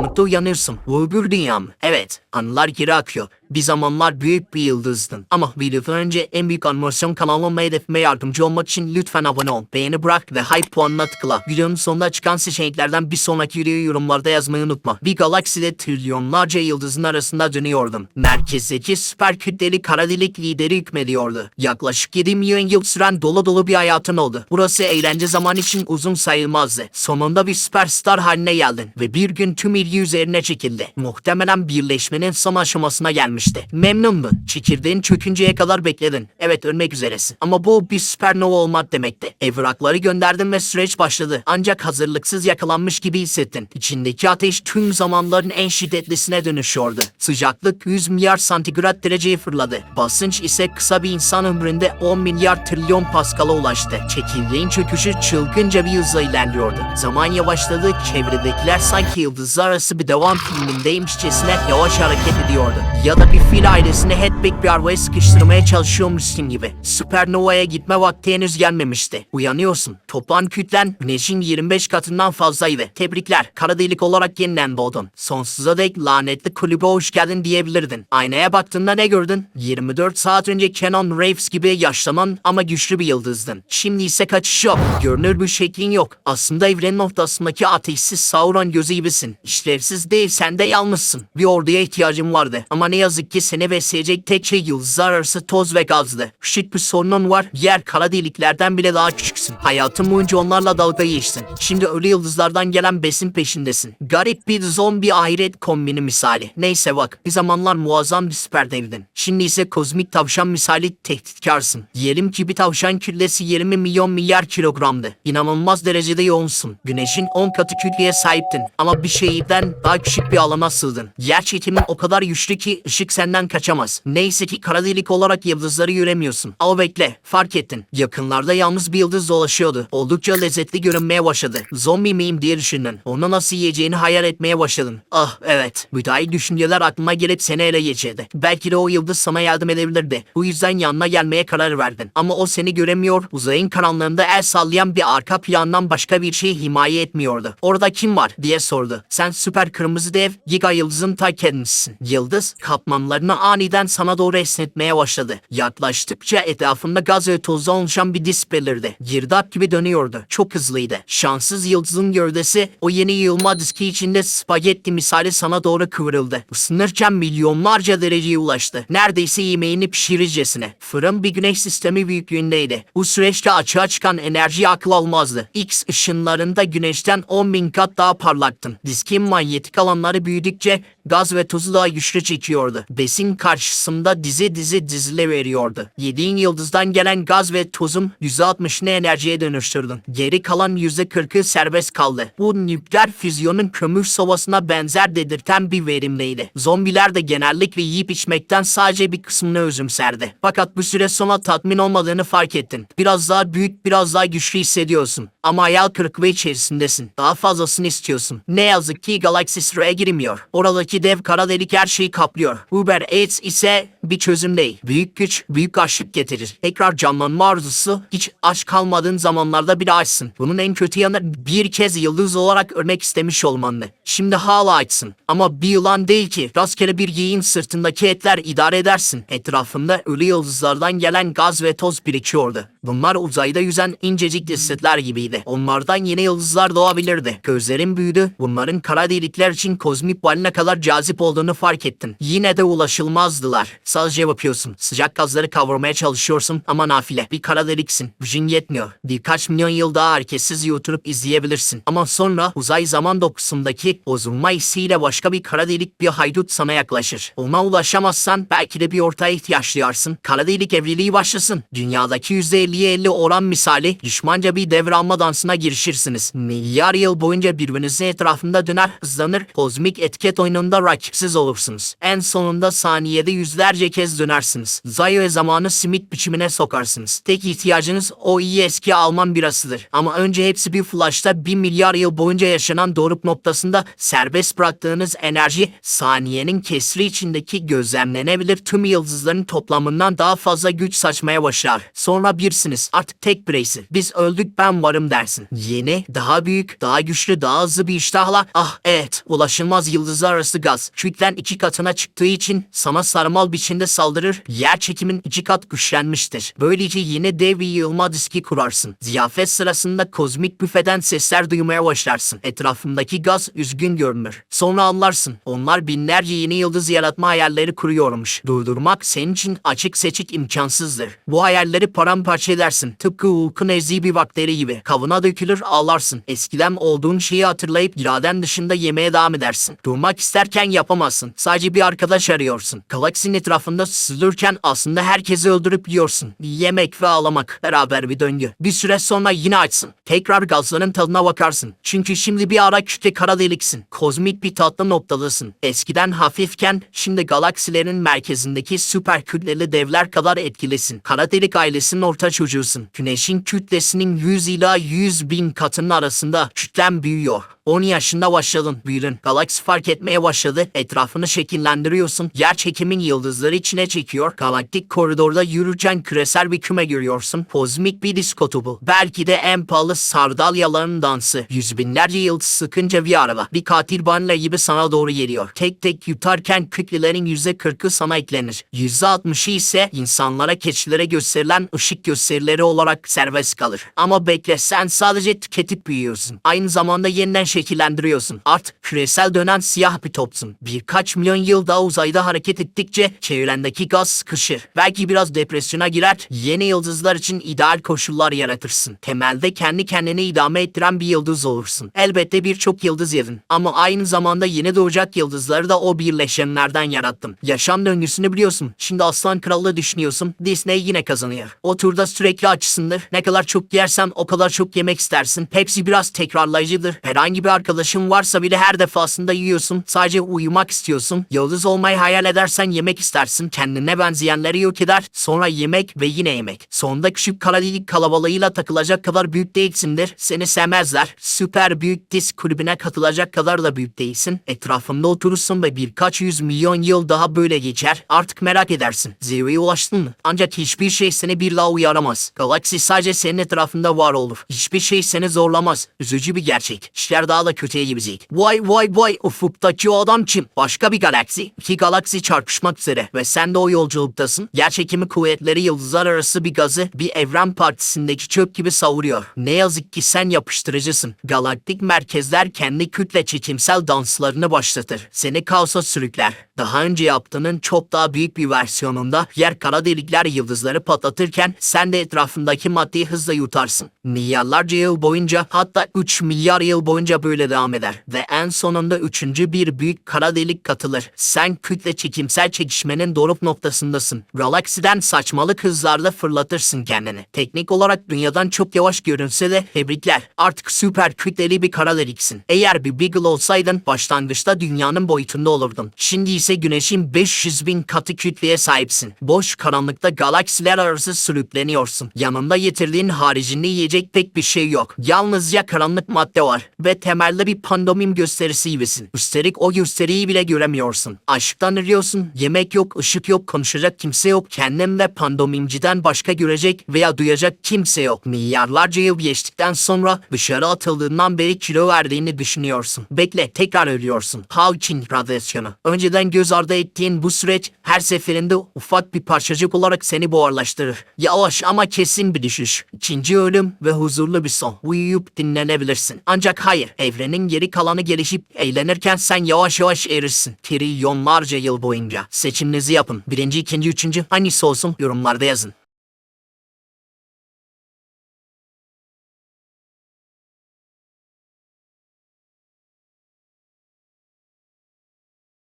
karanlıkta uyanırsın. Bu öbür dünya mı? Evet. Anılar geri akıyor. Bir zamanlar büyük bir yıldızdın. Ama videodan önce en büyük animasyon kanalıma hedefime yardımcı olmak için lütfen abone ol. Beğeni bırak ve hype puanına tıkla. Videonun sonunda çıkan seçeneklerden bir sonraki videoyu yorumlarda yazmayı unutma. Bir galakside trilyonlarca yıldızın arasında dönüyordum. Merkezdeki süper kütleli kara delik lideri hükmediyordu. Yaklaşık 7 milyon yıl süren dolu dolu bir hayatın oldu. Burası eğlence zaman için uzun sayılmazdı. Sonunda bir süperstar haline geldin ve bir gün tüm ilgi üzerine çekildi. Muhtemelen birleşmenin son aşamasına gelmişti. Memnundun. Çekirdeğin çökünceye kadar bekledin. Evet ölmek üzeresin. Ama bu bir süpernova olmak demekti. Evrakları gönderdin ve süreç başladı. Ancak hazırlıksız yakalanmış gibi hissettin. İçindeki ateş tüm zamanların en şiddetlisine dönüşüyordu. Sıcaklık 100 milyar santigrat dereceye fırladı. Basınç ise kısa bir insan ömründe 10 milyar trilyon paskala ulaştı. Çekirdeğin çöküşü çılgınca bir hızla ilerliyordu. Zaman yavaşladı, çevredekiler sanki yıldızlar arası bir devam filmindeymişçesine yavaş hareket ediyordu. Ya da bir fil ailesini Hedwig bir arabaya sıkıştırmaya çalışıyormuşsun gibi. Süpernova'ya gitme vakti henüz gelmemişti. Uyanıyorsun. Toplam kütlen güneşin 25 katından fazlaydı. Tebrikler. Kara delik olarak yeniden doğdun. Sonsuza dek lanetli kulübe hoş geldin diyebilirdin. Aynaya baktığında ne gördün? 24 saat önce Kenan Reeves gibi yaşlanan ama güçlü bir yıldızdın. Şimdi ise kaçış yok. Görünür bir şeklin yok. Aslında evrenin ortasındaki ateşsiz Sauron gözü gibisin. İşlevsiz değil sen de yalnızsın. Bir orduya ihtiyacım vardı. Ama ne yazık ki seni besleyecek tek şey yıldızlar arası toz ve gazdı. Küçük bir sorunun var. Diğer kara deliklerden bile daha küçüksün. Hayatın boyunca onlarla dalga geçtin. Şimdi ölü yıldızlardan gelen besin peşindesin. Garip bir zombi ahiret kombini misali. Neyse bak bir zamanlar muazzam bir süper devdin. Şimdi ise kozmik tavşan misali tehditkarsın. Diyelim ki bir tavşan kütlesi 20 milyon milyar kilogramdı. İnanılmaz derecede yoğunsun. Güneşin 10 katı kütleye sahiptin. Ama bir şeyden daha küçük bir alana sığdın. Yer çekimin o kadar güçlü ki ışık senden kaçamaz. Neyse ki kara delik olarak yıldızları göremiyorsun. Al bekle. Fark ettin. Yakınlarda yalnız bir yıldız dolaşıyordu. Oldukça lezzetli görünmeye başladı. Zombi miyim diye düşündün. Onu nasıl yiyeceğini hayal etmeye başladın. Ah evet. Müdahil düşünceler aklıma gelip seni ele geçirdi. Belki de o yıldız sana yardım edebilirdi. Bu yüzden yanına gelmeye karar verdin. Ama o seni göremiyor. Uzayın karanlığında el sallayan bir arka plandan başka bir şey himaye etmiyordu. Orada kim var diye sordu. Sen süper kırmızı dev Giga Yıldız'ın ta kendisisin. Yıldız katmanlarını aniden sana doğru esnetmeye başladı. Yaklaştıkça etrafında gaz ve tozla oluşan bir disk belirdi. Girdap gibi dönüyordu. Çok hızlıydı. Şanssız yıldızın gövdesi o yeni yığılma diski içinde spagetti misali sana doğru kıvrıldı. Isınırken milyonlarca dereceye ulaştı. Neredeyse yemeğini pişirircesine. Fırın bir güneş sistemi büyüklüğündeydi. Bu süreçte açığa çıkan enerji akıl almazdı. X ışınlarında güneşten 10 bin kat daha parlaktın. Diskin manyetik alanları büyüdükçe gaz ve tozu daha güçlü çekiyordu. Besin karşısında dizi dizi dizile veriyordu. Yediğin yıldızdan gelen gaz ve tozun %60'ını enerjiye dönüştürdün. Geri kalan %40'ı serbest kaldı. Bu nükleer füzyonun kömür sobasına benzer dedirten bir verimliydi. Zombiler de genellikle yiyip içmekten sadece bir kısmını özümserdi. Fakat bu süre sonra tatmin olmadığını fark ettin. Biraz daha büyük, biraz daha güçlü hissediyorsun. Ama hayal kırıklığı içerisindesin. Daha fazlasını istiyorsun. Ne yazık ki galaksi sıraya girmiyor. Oradaki dev kara delik her şeyi kaplıyor. Uber Eats ise bir çözüm değil. Büyük güç, büyük açlık getirir. Tekrar canlanma arzusu hiç aç kalmadığın zamanlarda bile açsın. Bunun en kötü yanı bir kez yıldız olarak ölmek istemiş olmandı. Şimdi hala açsın. Ama bir yılan değil ki. Rastgele bir yiğin sırtındaki etler idare edersin. Etrafında ölü yıldızlardan gelen gaz ve toz birikiyordu. Bunlar uzayda yüzen incecik cesetler gibiydi. Onlardan yeni yıldızlar doğabilirdi. Gözlerin büyüdü. Bunların kara delikler için kozmik ne kadar cazip olduğunu fark ettin. Yine de ulaşılmazdılar. Sadece yapıyorsun. Sıcak gazları kavurmaya çalışıyorsun ama nafile. Bir kara deliksin. Gücün yetmiyor. Birkaç milyon yıl daha hareketsiz oturup izleyebilirsin. Ama sonra uzay zaman dokusundaki bozulma hissiyle başka bir kara delik bir haydut sana yaklaşır. Ona ulaşamazsan belki de bir ortaya ihtiyaç duyarsın. Kara delik evliliği başlasın. Dünyadaki %50'ye 50 oran misali düşmanca bir devralma dansına girişirsiniz. Milyar yıl boyunca birbirinizin etrafında döner, hızlanır, kozmik etiket oyununda rakipsiz olursunuz. En sonunda saniyede yüzlerce binlerce kez dönersiniz. Uzay ve zamanı simit biçimine sokarsınız. Tek ihtiyacınız o iyi eski Alman birasıdır. Ama önce hepsi bir flashta 1 milyar yıl boyunca yaşanan doruk noktasında serbest bıraktığınız enerji saniyenin kesri içindeki gözlemlenebilir tüm yıldızların toplamından daha fazla güç saçmaya başlar. Sonra birsiniz. Artık tek bireysin. Biz öldük ben varım dersin. Yeni, daha büyük, daha güçlü, daha hızlı bir iştahla ah evet ulaşılmaz yıldızlar arası gaz. Kütlen iki katına çıktığı için sana sarmal biçimde saldırır. Yer çekimin iki kat güçlenmiştir. Böylece yeni dev bir yığılma diski kurarsın. Ziyafet sırasında kozmik büfeden sesler duymaya başlarsın. Etrafındaki gaz üzgün görünür. Sonra anlarsın. Onlar binlerce yeni yıldız yaratma hayalleri kuruyormuş. Durdurmak senin için açık seçik imkansızdır. Bu hayalleri paramparça edersin. Tıpkı Hulk'un ezdiği bir bakteri gibi. Kavuna dökülür ağlarsın. Eskiden olduğun şeyi hatırlayıp iraden dışında yemeye devam edersin. Durmak isterken yapamazsın. Sadece bir arkadaş arıyorsun. Galaksinin etrafında süzülürken aslında herkesi öldürüp yiyorsun. Yemek ve ağlamak. Beraber bir döngü. Bir süre sonra yine açsın. Tekrar gazların tadına bakarsın. Çünkü şimdi bir ara kütle kara deliksin. Kozmik bir tatlı noktalısın. Eskiden hafifken şimdi galaksilerin merkezindeki süper kütleli devler kadar etkilisin. Kara delik ailesinin orta çocuğusun. Güneşin kütlesinin 100 ila 100 bin katının arasında kütlen büyüyor. 10 yaşında başladın büyüdün. Galaksi fark etmeye başladı. Etrafını şekillendiriyorsun. Yer çekimin yıldızları içine çekiyor. Galaktik koridorda yürürken küresel bir küme görüyorsun. Kozmik bir disko topu. Belki de en pahalı sardalyaların dansı. Yüz binlerce yıldız sıkınca bir araba. Bir katil banla gibi sana doğru geliyor. Tek tek yutarken kütlelerin yüzde kırkı sana eklenir. Yüzde altmışı ise insanlara keçilere gösterilen ışık gösterileri olarak serbest kalır. Ama bekle sen sadece tüketip büyüyorsun. Aynı zamanda yeniden şekillendiriyorsun. Artık küresel dönen siyah bir topsun. Birkaç milyon yıl daha uzayda hareket ettikçe çevrendeki gaz sıkışır. Belki biraz depresyona girer. Yeni yıldızlar için ideal koşullar yaratırsın. Temelde kendi kendini idame ettiren bir yıldız olursun. Elbette birçok yıldız yedin. Ama aynı zamanda yeni doğacak yıldızları da o birleşenlerden yarattım. Yaşam döngüsünü biliyorsun. Şimdi Aslan Kralı düşünüyorsun. Disney yine kazanıyor. O turda sürekli açsındır. Ne kadar çok yersen o kadar çok yemek istersin. Hepsi biraz tekrarlayıcıdır. Herhangi bir arkadaşın varsa bile her defasında yiyorsun. Sadece uyumak istiyorsun. Yıldız olmayı hayal edersen yemek istersin. Kendine benzeyenleri yok eder. Sonra yemek ve yine yemek. Sonunda küçük kara delik kalabalığıyla takılacak kadar büyük değilsindir. Seni sevmezler. Süper büyük disk kulübüne katılacak kadar da büyük değilsin. Etrafında oturursun ve birkaç yüz milyon yıl daha böyle geçer. Artık merak edersin. Zirveye ulaştın mı? Ancak hiçbir şey seni bir daha uyaramaz. Galaksi sadece senin etrafında var olur. Hiçbir şey seni zorlamaz. Üzücü bir gerçek. İşler daha da kötüye gidecek. Vay vay vay ufuktaki o adam kim? Başka bir galaksi. İki galaksi çarpışmak üzere ve sen de o yolculuktasın. Yerçekimi kuvvetleri yıldızlar arası bir gazı bir evren partisindeki çöp gibi savuruyor. Ne yazık ki sen yapıştırıcısın. Galaktik merkezler kendi kütle çekimsel danslarını başlatır. Seni kaosa sürükler. Daha önce yaptığının çok daha büyük bir versiyonunda yer kara delikler yıldızları patlatırken sen de etrafındaki maddeyi hızla yutarsın. Milyarlarca yıl boyunca hatta 3 milyar yıl boyunca böyle devam eder. Ve en sonunda üçüncü bir büyük kara delik katılır. Sen kütle çekimsel çekişmenin doruk noktasındasın. Galaksiden saçmalık hızlarda fırlatırsın kendini. Teknik olarak dünyadan çok yavaş görünse de tebrikler. Artık süper kütleli bir kara deliksin. Eğer bir Beagle olsaydın başlangıçta dünyanın boyutunda olurdun. Şimdi ise güneşin 500 bin katı kütleye sahipsin. Boş karanlıkta galaksiler arası sürükleniyorsun. Yanında getirdiğin haricinde yiyecek pek bir şey yok. Yalnızca karanlık madde var. Ve temelde bir pandomim gösterisi gibisin. Üstelik o gösteriyi bile göremiyorsun. Aşktan arıyorsun. Yemek yok, ışık yok, konuşacak kimse yok. Kendin ve pandomimciden başka görecek veya duyacak kimse yok. Milyarlarca yıl geçtikten sonra dışarı atıldığından beri kilo verdiğini düşünüyorsun. Bekle, tekrar ölüyorsun. Hawking radyasyonu. Önceden göz ardı ettiğin bu süreç her seferinde ufak bir parçacık olarak seni buharlaştırır. Yavaş ama kesin bir düşüş. İkinci ölüm ve huzurlu bir son. Uyuyup dinlenebilirsin. Ancak hayır, evrenin geri kalanı gelişip eğlenirken sen yavaş yavaş erirsin. Trilyonlarca yıl boyunca. Seçiminizi yapın. Birinci, ikinci, üçüncü hangisi olsun yorumlarda yazın.